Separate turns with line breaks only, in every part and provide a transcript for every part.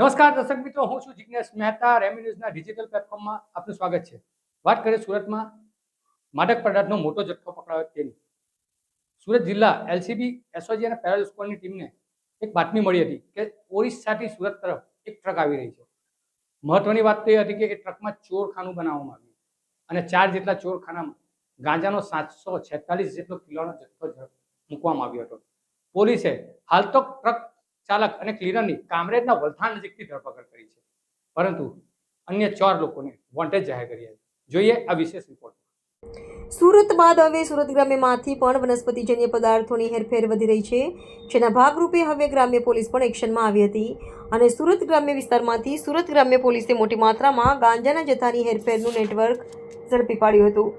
નમસ્કાર દર્શક મિત્રો, હું છું જિજ્ઞેશ મહેતા રેમી ન્યૂઝના ડિજિટલ પ્લેટફોર્મમાં આપનું સ્વાગત છે. વાત કરીએ સુરતમાં માદક પદાર્થનો મોટો જથ્થો પકડાયો તેની. સુરત જિલ્લા એલસીબી, એસઓજી અને પેરા સ્કોડની ટીમને એક બાતમી મળી હતી કે ઓરિસ્સાથી સુરત તરફ એક ટ્રક આવી રહી છે. મહત્વની વાત તો એ હતી કે એ ટ્રકમાં ચોરખાનું બનાવવામાં આવ્યું અને ચાર જેટલા ચોરખાનામાં ગાંજાનો સાતસો છેતાલીસ જેટલો કિલોનો જથ્થો મૂકવામાં આવ્યો હતો. પોલીસે હાલ તો ટ્રક ચાલક અને ક્લીનરની કામરેજના વલથાણ નજીકથી ધરપકડ કરી છે. પરંતુ અન્ય ચાર લોકોને વોન્ટેડ જાહેર કર્યા છે જોઈએ આ વિશેષ રિપોર્ટ
સુરત બાદ હવે સુરત ગ્રામ્યમાંથી પણ વનસ્પતિજન્ય પદાર્થોની હેરફેર વધી રહી છે, જેના ભાગરૂપે હવે ગ્રામ્ય પોલીસ પણ એક્શનમાં આવી હતી. અને સુરત ગ્રામ્ય વિસ્તારમાંથી સુરત ગ્રામ્ય પોલીસે મોટી માત્રામાં ગાંજાના જથ્થાની હેરફેરનું નેટવર્ક ઝડપી પાડ્યું હતું.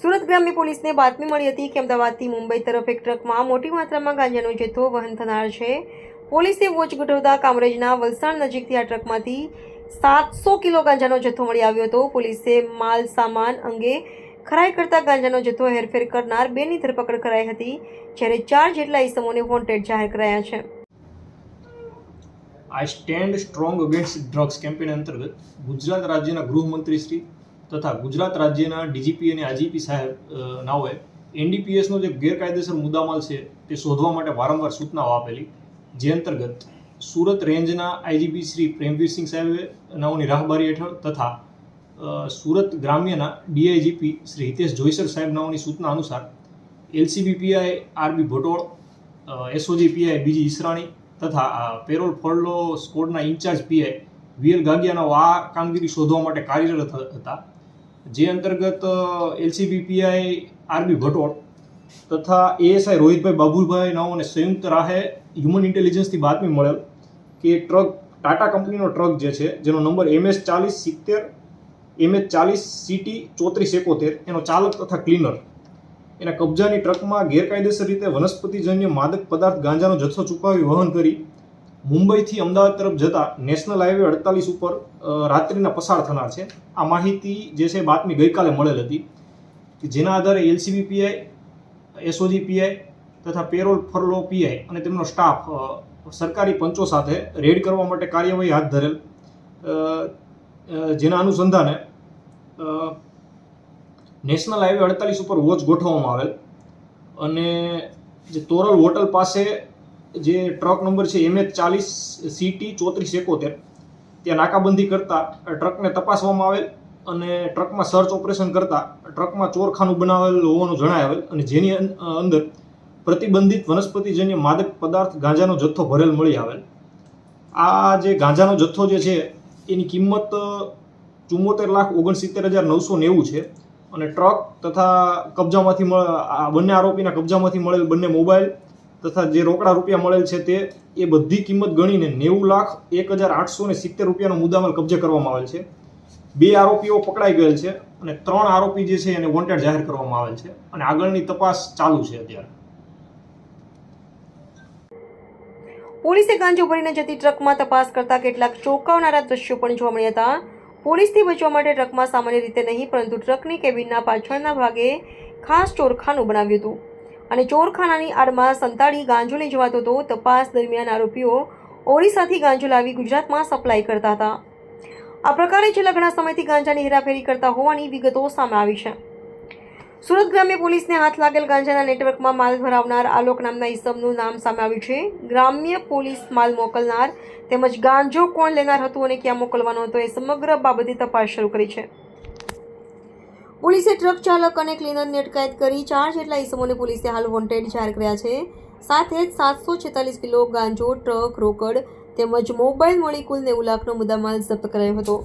સુરત ગ્રામ્ય પોલીસને બાતમી મળી હતી કે અમદાવાદથી મુંબઈ તરફ એક ટ્રકમાં મોટી માત્રામાં ગાંજાનો જથ્થો વહન થનાર છે. પોલીસે વોચ ગોઠવતા કામરેજના વલસાડ નજીકથી આ ટ્રકમાંથી સાતસો કિલો ગાંજાનો જથ્થો મળી આવ્યો હતો. પોલીસે માલ સામાન અંગે ખરાઈ કરતા ગાંજાનો જથ્થો હેરફેર કરનાર બેની ધરપકડ કરાઈ હતી, જ્યારે ચાર જેટલા ઇસમોને વોન્ટેડ જાહેર કરાયા છે.
આ stand strong against drugs campaign અંતર્ગત ગુજરાત રાજ્યના ગૃહમંત્રી શ્રી તથા ગુજરાત રાજ્યના ડીજીપી અને આજીપી સાહેબ નાઓએ એનડીપીએસનો જે ગેરકાયદેસર મુદ્દામાલ છે તે શોધવા માટે વારંવાર સૂચનાઓ આપેલી. જે અંતર્ગત સુરત રેન્જના આઈજીપી શ્રી પ્રેમવીરસિંહ સાહેબે નાઓની રાહબારી હેઠળ તથા સુરત ગ્રામ્યના ડીઆઈજીપી શ્રી હિતેશ જોઈસર સાહેબ નાઓની સૂચના અનુસાર LCB PI RB Bhatol SOG PI BG Israni તથા પેરોલ ફળલો સ્કોડના ઇન્ચાર્જ પીઆઈ વીએલ ગાગિયાનો આ કામગીરી શોધવા માટે કાર્યરત હતા. જે અંતર્ગત એલસીબીપીઆઈ આરબી ભટોળ તથા એએસઆઈ રોહિતભાઈ બાબુભાઈ નાઓને સંયુક્ત રાહે હ્યુમન ઇન્ટેલિજન્સથી બાતમી મળેલ કે ટ્રક ટાટા કંપનીનો ટ્રક જે છે, જેનો નંબર એમએસ ચાલીસ સિત્તેર એમએચ ચાલીસ સીટી ચોત્રીસ એકોતેર, એનો ચાલક તથા ક્લીનર એના કબજાની ટ્રકમાં ગેરકાયદેસર રીતે વનસ્પતિજન્ય માદક પદાર્થ ગાંજાનો જથ્થો ચૂકવી વહન કરી મુંબઈથી અમદાવાદ તરફ જતા નેશનલ હાઈવે અડતાલીસ ઉપર રાત્રિના પસાર થનાર છે. આ માહિતી જે છે બાતમી ગઈકાલે મળેલ હતી કે જેના આધારે એલસીબી પીઆઈ એસઓજી પીઆઈ તથા પેરોલ ફરલો પીઆઈ અને તેમનો સ્ટાફ સરકારી પંચો સાથે રેડ કરવા માટે કાર્યવાહી હાથ ધરેલ. જેના અનુસંધાને નેશનલ હાઈવે અડતાલીસ ઉપર વોચ ગોઠવવામાં આવેલ. અને જે તોરલ હોટલ પાસે જે ટ્રક નંબર છે એમએચ ચાલીસ સીટી ચોત્રીસ એકોતેર, ત્યાં નાકાબંધી કરતા ટ્રકને તપાસવામાં આવેલ. અને ટ્રકમાં સર્ચ ઓપરેશન કરતા ટ્રકમાં ચોરખાનું બનાવેલ હોવાનું જણાવેલ અને જેની અંદર પ્રતિબંધિત વનસ્પતિજન્ય માદક પદાર્થ ગાંજાનો જથ્થો ભરેલ મળી આવેલ. આ જે ગાંજાનો જથ્થો જે છે, એની કિંમત ચુમ્મોતેર લાખ ઓગણસિત્તેર હજાર નવસો નેવું છે. અને ટ્રક તથા કબજામાંથી આ બંને આરોપીના કબજામાંથી મળેલ બંને મોબાઈલ તથા જે રોકડા રૂપિયા મળેલ છે તે, એ બધી કિંમત ગણીને નેવું લાખ એક હજાર આઠસો ને સિત્તેર રૂપિયાનો મુદ્દામાલ કબજે કરવામાં આવેલ છે. બે આરોપીઓ પકડાઈ ગયેલ છે અને ત્રણ આરોપી જે છે એને વોન્ટેડ જાહેર કરવામાં આવેલ છે અને આગળની તપાસ ચાલુ છે અત્યારે.
પોલીસે ગાંજો ભરીને જતી ટ્રકમાં તપાસ કરતા કેટલાક ચોંકાવનારા દ્રશ્યો પણ જોવા મળ્યા હતા. પોલીસથી બચવા માટે ટ્રકમાં સામાન્ય રીતે નહીં, પરંતુ ટ્રકની કેબિનના પાછળના ભાગે ખાસ ચોરખાનું બનાવ્યું હતું. અને ચોરખાનાની આડમાં સંતાડી ગાંજો લઈ જવાતો હતો. તપાસ દરમિયાન આરોપીઓ ઓરિસ્સાથી ગાંજો લાવી ગુજરાતમાં સપ્લાય કરતા હતા. આ પ્રકારે છેલ્લા ઘણા સમયથી ગાંજાની હેરાફેરી કરતા હોવાની વિગતો સામે આવી છે. સુરત ગ્રામ્ય પોલીસને હાથ લાગેલ ગાંજાના નેટવર્કમાં માલ ભરાવનાર આલોક નામના ઈસમનું નામ સામે આવ્યું છે. ગ્રામ્ય પોલીસ માલ મોકલનાર તેમજ ગાંજો કોણ લેનાર હતું અને ક્યાં મોકલવાનો હતો એ સમગ્ર બાબતે તપાસ શરૂ કરી છે. પોલીસે ટ્રક ચાલક અને ક્લીનરની અટકાયત કરી ચાર જેટલા ઈસમોને પોલીસે હાલ વોન્ટેડ જાહેર કર્યા છે. સાથે જ સાતસો છેતાલીસ કિલો ગાંજો, ટ્રક, રોકડ તેમજ મોબાઈલ મળી કુલ નેવું લાખનો મુદ્દામાલ જપ્ત કરાયો હતો.